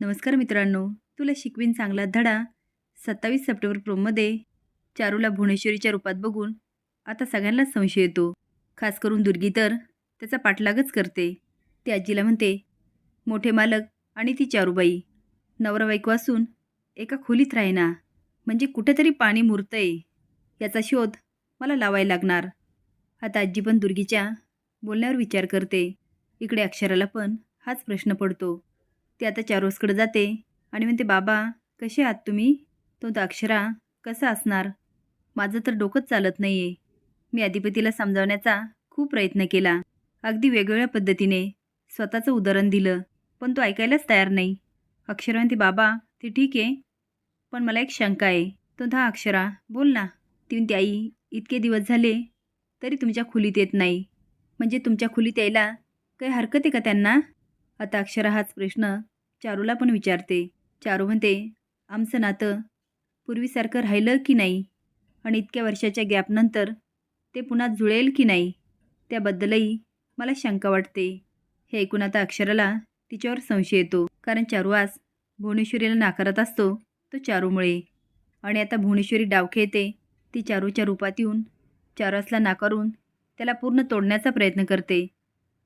नमस्कार मित्रांनो तुला शिकवीन चांगला धडा. सत्तावीस सप्टेंबर प्रोमध्ये चारूला भुवनेश्वरीच्या रूपात बघून आता सगळ्यांनाच संशय येतो. खास करून दुर्गी तर त्याचा पाठलागच करते. ती आजीला म्हणते मोठे मालक आणि ती चारूबाई नवरा बायको असून एका खोलीत राहीना. म्हणजे कुठेतरी पाणी मुरतंय. याचा शोध मला लावायला लागणार. आता आजी पण दुर्गीच्या बोलण्यावर विचार करते. इकडे अक्षराला पण हाच प्रश्न पडतो. ती आता चारोसकडे जाते आणि म्हणते बाबा कसे आहात तुम्ही? तो तर अक्षरा कसा असणार? माझं तर डोकंच चालत नाही आहे मी अधिपतीला समजावण्याचा खूप प्रयत्न केला. अगदी वेगवेगळ्या पद्धतीने स्वतःचं उदाहरण दिलं पण तो ऐकायलाच तयार नाही. अक्षरा म्हणते बाबा ते ठीक आहे पण मला एक शंका आहे. तो धा अक्षरा बोल ना. ती म्हणते आई इतके दिवस झाले तरी तुमच्या खोलीत येत नाही. म्हणजे तुमच्या खोलीत यायला काही हरकत आहे का त्यांना? आता अक्षरा हाच प्रश्न चारूला पण विचारते. चारू म्हणते आमचं नातं पूर्वीसारखं राहिलं की नाही? आणि इतक्या वर्षाच्या गॅपनंतर ते पुन्हा जुळेल की नाही? त्याबद्दलही मला शंका वाटते. हे ऐकून आता अक्षराला तिच्यावर संशय येतो. कारण चारू आज भुवनेश्वरीला नाकारत असतो तो चारूमुळे. आणि आता भुवनेश्वरी डाव खेळते ती चारूच्या रूपात येऊन चारूसला नाकारून त्याला पूर्ण तोडण्याचा प्रयत्न करते.